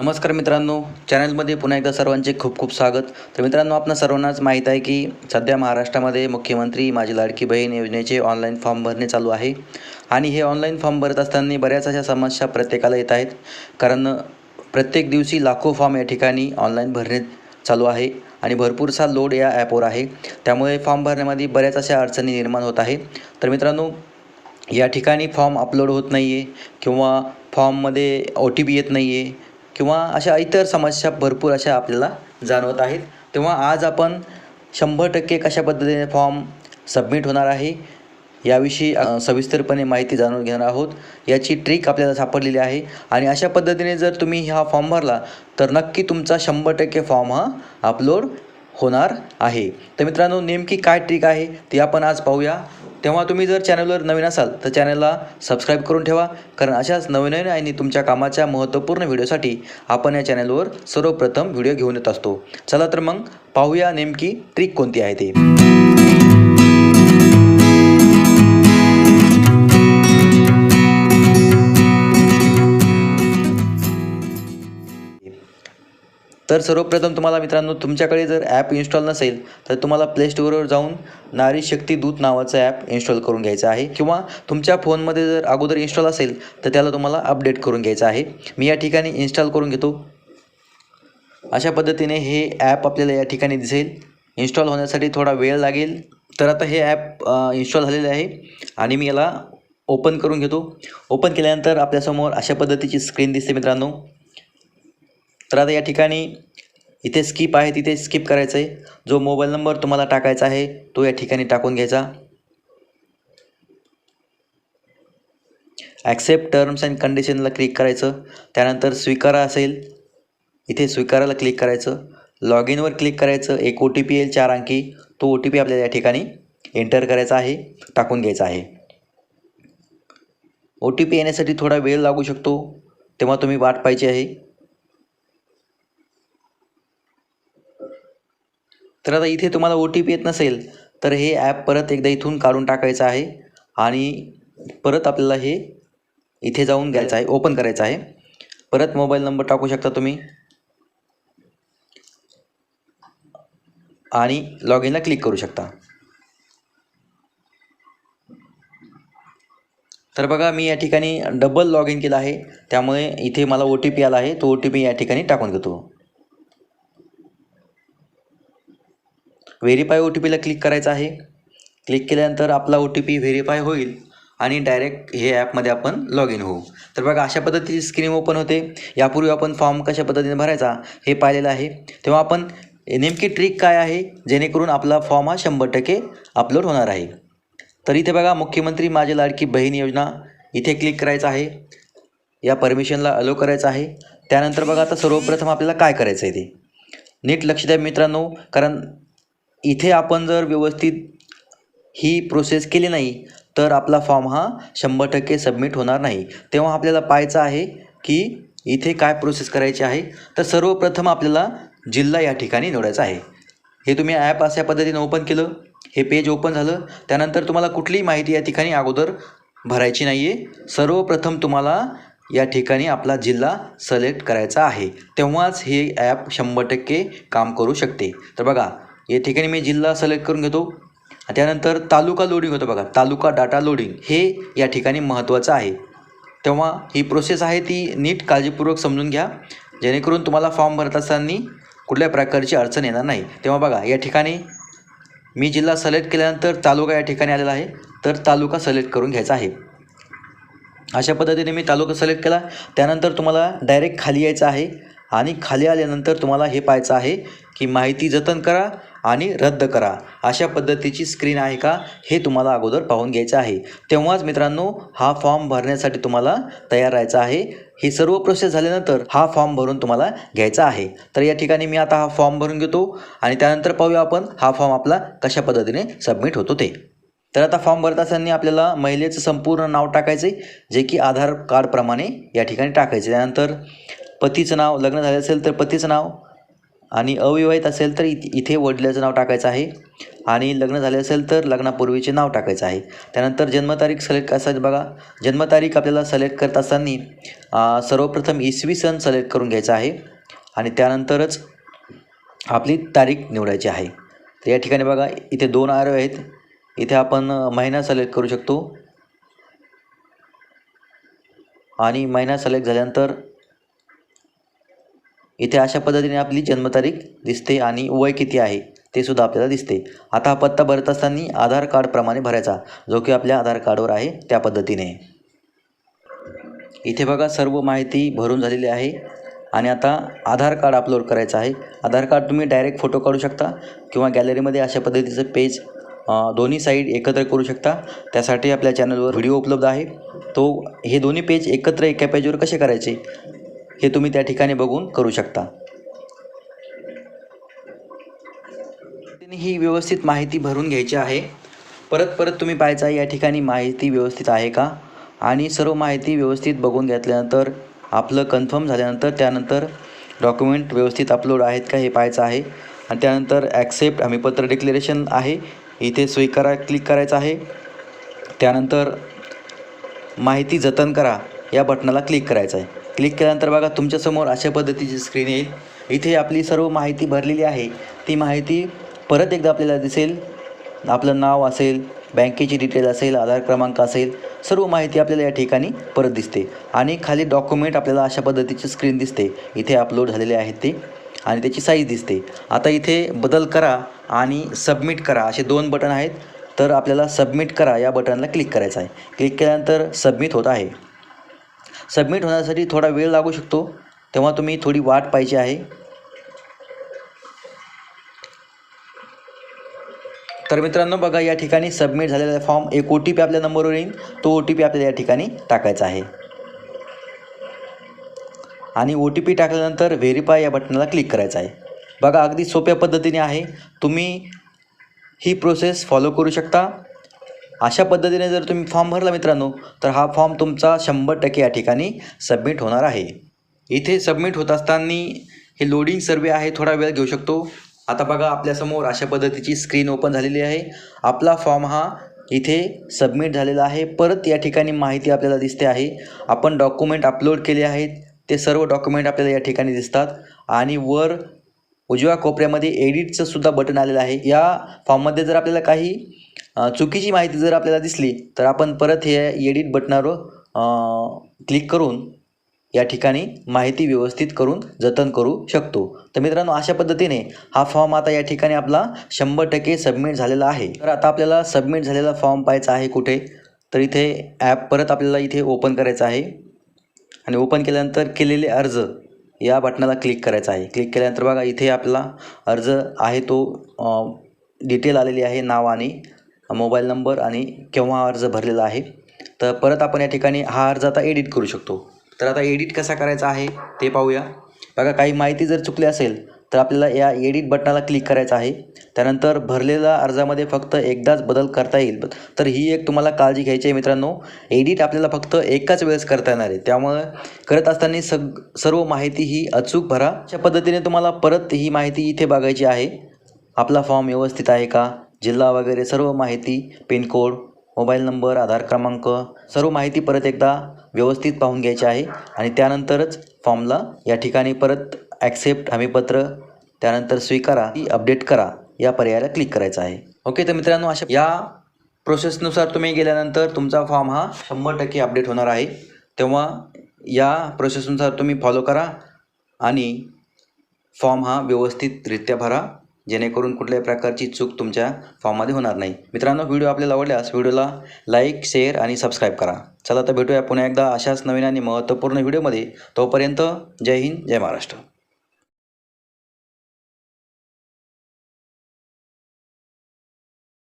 नमस्कार मित्रांनो चॅनलमध्ये पुन्हा एकदा सर्वांचे खूप खूप स्वागत. तर मित्रांनो आपणा सर्वांनाच माहीत आहे की सध्या महाराष्ट्रामध्ये मुख्यमंत्री माझी लाडकी बहीण योजनेचे ऑनलाईन फॉर्म भरणे चालू आहे. आणि हे ऑनलाईन फॉर्म भरत असताना बऱ्याच अशा समस्या प्रत्येकाला येत आहेत. कारण प्रत्येक दिवशी लाखो फॉर्म या ठिकाणी ऑनलाईन भरणे चालू आहे. आणि भरपूरसा लोड या ॲपवर आहे. त्यामुळे फॉर्म भरण्यामध्ये बऱ्याच अशा अडचणी निर्माण होत आहे तर मित्रांनो या ठिकाणी फॉर्म अपलोड होत नाही आहे किंवा फॉर्ममध्ये ओ टी पी येत नाही आहे किंवा अशा इतर समस्या भरपूर अशा आपल्याला जाणवत आहेत. तेव्हा आज आपण शंभर टक्के कशा पद्धतीने फॉर्म सबमिट होणार आहे याविषयी सविस्तरपणे माहिती जाणून घेणार आहोत. याची ट्रिक आपल्याला सापडलेली आहे. आणि अशा पद्धतीने जर तुम्ही हा फॉर्म भरला तर नक्की तुमचा शंभर टक्के फॉर्म हा अपलोड होणार आहे. तर मित्रांनो नेमकी काय ट्रिक आहे ती आपण आज पाहूया. तेव्हा तुम्ही जर चॅनलवर नवीन असाल तर चॅनलला सबस्क्राईब करून ठेवा. कारण अशाच नवीन नवीन आणि तुमच्या कामाच्या महत्त्वपूर्ण व्हिडिओसाठी आपण या चॅनलवर सर्वप्रथम व्हिडिओ घेऊन येत असतो. चला तर मग पाहूया नेमकी ट्रिक कोणती आहे ते. तर सर्वप्रथम तुम्हाला मित्रांनो तुमच्याकडे जर ॲप इन्स्टॉल नसेल तर तुम्हाला प्ले स्टोअरवर जाऊन नारी शक्ती दूत नावाचं ॲप इन्स्टॉल करून घ्यायचं आहे. किंवा तुमच्या फोनमध्ये जर अगोदर इन्स्टॉल असेल तर त्याला तुम्हाला अपडेट करून घ्यायचं आहे. मी या ठिकाणी इन्स्टॉल करून घेतो. अशा पद्धतीने हे ॲप आपल्याला या ठिकाणी दिसेल. इन्स्टॉल होण्यासाठी थोडा वेळ लागेल. तर आता हे ॲप इन्स्टॉल झालेले आहे आणि मी याला ओपन करून घेतो. ओपन केल्यानंतर आपल्यासमोर अशा पद्धतीची स्क्रीन दिसते मित्रांनो. तर आता या ठिकाणी इथे स्किप आहे तिथे स्किप करायचं आहे जो मोबाईल नंबर तुम्हाला टाकायचा आहे तो या ठिकाणी टाकून घ्यायचा. ॲक्सेप्ट टर्म्स अँड कंडिशनला क्लिक करायचं. त्यानंतर स्वीकारा असेल. इथे स्वीकाराला क्लिक करायचं. लॉग इनवर क्लिक करायचं. एक ओ टी पी येईल चार अंकी. तो ओ टी पी आपल्याला या ठिकाणी एंटर करायचा आहे टाकून घ्यायचा आहे. ओ टी पी येण्यासाठी थोडा वेळ लागू शकतो. तेव्हा तुम्ही वाट पाहिजे आहे. तर आता इथे तुम्हाला ओ टी पी येत नसेल तर हे ॲप परत एकदा इथून काढून टाकायचं आहे. आणि परत आपल्याला हे इथे जाऊन घ्यायचं आहे ओपन करायचं आहे. परत मोबाईल नंबर टाकू शकता तुम्ही. आणि लॉग इनला क्लिक करू शकता. तर बघा मी या ठिकाणी डबल लॉग इन केलं आहे. त्यामुळे इथे मला ओ टी पी आला आहे. तो ओ टी पी या ठिकाणी टाकून घेतो व्हेरीफाय ओ टी पीला क्लिक करायचं आहे. क्लिक केल्यानंतर आपला ओ टी पी व्हेरीफाय होईल आणि डायरेक्ट हे ॲपमध्ये आपण लॉग इन होऊ. तर बघा अशा पद्धतीची स्क्रीन ओपन होते. यापूर्वी आपण फॉर्म कशा पद्धतीने भरायचा हे पाहिलेलं आहे. तेव्हा आपण नेमकी ट्रिक काय आहे? जेणेकरून आपला फॉर्म हा शंभर टक्के अपलोड होणार आहे. तर इथे बघा मुख्यमंत्री माझी लाडकी बहीण योजना इथे क्लिक करायचं आहे. या परमिशनला अलो करायचं आहे. त्यानंतर बघा आता सर्वप्रथम आपल्याला काय करायचं आहे ते? नीट लक्ष द्या मित्रांनो कारण इथे आपण जर व्यवस्थित ही प्रोसेस केली नाही तर आपला फॉर्म हा शंभर टक्के सबमिट होणार नाही. तेव्हा आपल्याला पाहायचं आहे की इथे काय प्रोसेस करायची आहे. तर सर्वप्रथम आपल्याला जिल्हा या ठिकाणी निवडायचा आहे. हे तुम्ही ॲप अशा पद्धतीने ओपन केलं हे पेज ओपन झालं. त्यानंतर तुम्हाला कुठलीही माहिती या ठिकाणी अगोदर भरायची नाही आहे सर्वप्रथम तुम्हाला या ठिकाणी आपला जिल्हा सिलेक्ट करायचा आहे. तेव्हाच हे ॲप शंभर टक्के काम करू शकते. तर बघा या ठिकाणी मी जिल्हा सिलेक्ट करून घेतो. त्यानंतर तालुका लोडिंग होतं बघा. तालुका डाटा लोडिंग हे या ठिकाणी महत्त्वाचं आहे. तेव्हा ही प्रोसेस आहे ती नीट काळजीपूर्वक समजून घ्या. जेणेकरून तुम्हाला फॉर्म भरत असताना कुठल्या प्रकारची अडचण येणार नाही. तेव्हा बघा या ठिकाणी मी जिल्हा सिलेक्ट केल्यानंतर तालुका या ठिकाणी आलेला आहे. तर तालुका सिलेक्ट करून घ्यायचा आहे. अशा पद्धतीने मी तालुका सिलेक्ट केला. त्यानंतर तुम्हाला डायरेक्ट खाली यायचं आहे. आणि खाली आल्यानंतर तुम्हाला हे पाहायचं आहे की माहिती जतन करा. आणि रद्द करा. अशा पद्धतीची स्क्रीन आहे का? हे तुम्हाला अगोदर पाहून घ्यायचं आहे. तेव्हाच मित्रांनो हा फॉर्म भरण्यासाठी तुम्हाला तयार राहायचं आहे. ही सर्व प्रोसेस झाल्यानंतर हा फॉर्म भरून तुम्हाला घ्यायचा आहे. तर या ठिकाणी मी आता हा फॉर्म भरून घेतो आणि त्यानंतर पाहूया आपण हा फॉर्म आपला कशा पद्धतीने सबमिट होतो ते. तर आता फॉर्म भरत असताना आपल्याला महिलेचं संपूर्ण नाव टाकायचे जे की आधार कार्डप्रमाणे या ठिकाणी टाकायचे त्यानंतर पतीचं नाव लग्न झालं असेल तर पतीचं नाव आणि अविवाहित असेल तर इथे इथे वडिलाचं नाव टाकायचं आहे. आणि लग्न झाले असेल तर लग्नापूर्वीचे नाव टाकायचं आहे. त्यानंतर जन्मतारीख सिलेक्ट असायचं बघा. जन्मतारीख आपल्याला सिलेक्ट करत असताना सर्वप्रथम इसवी सन सिलेक्ट करून घ्यायचा आहे. आणि त्यानंतरच आपली तारीख निवडायची आहे. तर या ठिकाणी बघा इथे दोन आरो आहेत. इथे आपण महिना सिलेक्ट करू शकतो. आणि महिना सिलेक्ट झाल्यानंतर इथे अशा पद्धतीने आपली जन्मतारीख दिसते आणि वय किती आहे ते सुद्धा आपल्याला दिसते. आता हा पत्ता भरत असताना आधार कार्डप्रमाणे भरायचा जो की आपल्या आधार कार्डवर आहे त्या पद्धतीने. इथे बघा सर्व माहिती भरून झालेली आहे आणि आता आधार कार्ड अपलोड करायचं आहे. आधार कार्ड तुम्ही डायरेक्ट फोटो काढू शकता किंवा गॅलरीमध्ये अशा पद्धतीचं पेज दोन्ही साईड एकत्र करू शकता. त्यासाठी आपल्या चॅनलवर व्हिडिओ उपलब्ध आहे. तो हे दोन्ही पेज एकत्र एका पेजवर कसे करायचे? हे तुम्ही त्या ठिकाणी बघून करू शकता. ही व्यवस्थित माहिती भरून घ्यायची आहे. परत परत तुम्ही पाहायचा आहे या ठिकाणी माहिती व्यवस्थित आहे का? आणि सर्व माहिती व्यवस्थित बघून घेतल्यानंतर आपलं कन्फर्म झाल्यानंतर त्यानंतर डॉक्युमेंट व्यवस्थित अपलोड आहेत का हे पाहायचं आहे. आणि त्यानंतर ॲक्सेप्ट हमीपत्र डिक्लेरेशन आहे इथे स्वीकारा क्लिक करायचं आहे. त्यानंतर माहिती जतन करा या बटनाला क्लिक करायचं आहे. क्लिक केल्यानंतर बघा तुमच्यासमोर अशा पद्धतीची स्क्रीन येईल. इथे आपली सर्व माहिती भरलेली आहे. ती माहिती परत एकदा आपल्याला दिसेल. आपलं नाव असेल बँकेची डिटेल असेल आधार क्रमांक असेल सर्व माहिती आपल्याला या ठिकाणी परत दिसते. आणि खाली डॉक्युमेंट आपल्याला अशा पद्धतीची स्क्रीन दिसते. इथे अपलोड झालेले आहेत ते. आणि त्याची साईज दिसते. आता इथे बदल करा आणि सबमिट करा. असे दोन बटन आहेत. तर आपल्याला सबमिट करा या बटनला क्लिक करायचं आहे. क्लिक केल्यानंतर सबमिट होत आहे. सबमिट होण्यासाठी थोडा वेळ लागू शकतो. तेव्हा तुम्ही थोडी वाट पाहिजे आहे. तर मित्रांनो बघा या ठिकाणी सबमिट झालेला फॉर्म एक ओ टी पी आपल्या नंबरवर येईल. तो ओ टी पी आपल्याला या ठिकाणी टाकायचा आहे. आणि ओ टी पी टाकल्यानंतर व्हेरीफाय या बटनाला क्लिक करायचं आहे. बघा अगदी सोप्या पद्धतीने आहे. तुम्ही ही प्रोसेस फॉलो करू शकता. अशा पद्धतीने जर तुम्ही फॉर्म भरला मित्रांनो तर हा फॉर्म तुमचा शंभर टक्के या ठिकाणी सबमिट होणार आहे. इथे सबमिट होत असताना हे लोडिंग सर्वे आहे थोडा वेळ घेऊ शकतो. आता बघा आपल्यासमोर अशा पद्धतीची स्क्रीन ओपन झालेली आहे. आपला फॉर्म हा इथे सबमिट झालेला आहे. परत या ठिकाणी माहिती आपल्याला दिसते आहे. आपण डॉक्युमेंट अपलोड केले आहेत. ते सर्व डॉक्युमेंट आपल्याला या ठिकाणी दिसतात. आणि वर उजव्या कोपऱ्यामध्ये एडिटचं सुद्धा बटन आलेलं आहे. या फॉर्ममध्ये जर आपल्याला काही चुकीची माहिती जर आपल्याला दिसली तर आपण परत हे एडिट बटणावर क्लिक करून या ठिकाणी माहिती व्यवस्थित करून जतन करू शकतो. तर मित्रांनो अशा पद्धतीने हा फॉर्म आता या ठिकाणी आपला शंभर टक्के सबमिट झालेला आहे. तर आता आपल्याला सबमिट झालेला फॉर्म पाहायचा आहे कुठे? तर इथे ॲप परत आपल्याला इथे ओपन करायचं आहे. आणि ओपन केल्यानंतर केलेले अर्ज या बटनाला क्लिक करायचं आहे. क्लिक केल्यानंतर बघा इथे आपला अर्ज आहे तो डिटेल आलेली आहे नाव आणि मोबाईल नंबर आणि केव्हा अर्ज भरलेला आहे. तर परत आपण या ठिकाणी हा अर्ज आता एडिट करू शकतो. तर आता एडिट कसा करायचा आहे ते पाहूया. बघा काही माहिती जर चुकली असेल तर आपल्याला या एडिट बटनाला क्लिक करायचं आहे. त्यानंतर भरलेल्या अर्जामध्ये फक्त एकदाच बदल करता येईल. तर ही एक तुम्हाला काळजी घ्यायची आहे मित्रांनो. एडिट आपल्याला फक्त एकाच वेळेस करता येणार आहे. त्यामुळे करत असताना सग सर्व माहिती ही अचूक भरा. अशा पद्धतीने तुम्हाला परत ही माहिती इथे बघायची आहे. आपला फॉर्म व्यवस्थित आहे का? जिल्हा वगैरे सर्व माहिती पिनकोड मोबाईल नंबर आधार क्रमांक सर्व माहिती परत एकदा व्यवस्थित पाहून घ्यायची आहे आणि त्यानंतरच फॉर्मला या ठिकाणी परत ॲक्सेप्ट हमीपत्र त्यानंतर स्वीकारा ती अपडेट करा या पर्यायाला क्लिक करायचं आहे. ओके तर मित्रांनो अशा या प्रोसेसनुसार तुम्ही गेल्यानंतर तुमचा फॉर्म हा शंभर टक्के अपडेट होणार आहे. तेव्हा या प्रोसेसनुसार तुम्ही फॉलो करा आणि फॉर्म हा व्यवस्थितरित्या भरा. जेणेकरून कुठल्याही प्रकारची चूक तुमच्या फॉर्ममध्ये होणार नाही. मित्रांनो व्हिडिओ आपल्याला आवडल्यास व्हिडिओला लाईक शेअर आणि सबस्क्राईब करा. चला तर भेटूया पुन्हा एकदा अशाच नवीन आणि महत्त्वपूर्ण व्हिडिओमध्ये. तोपर्यंत जय हिंद जय महाराष्ट्र.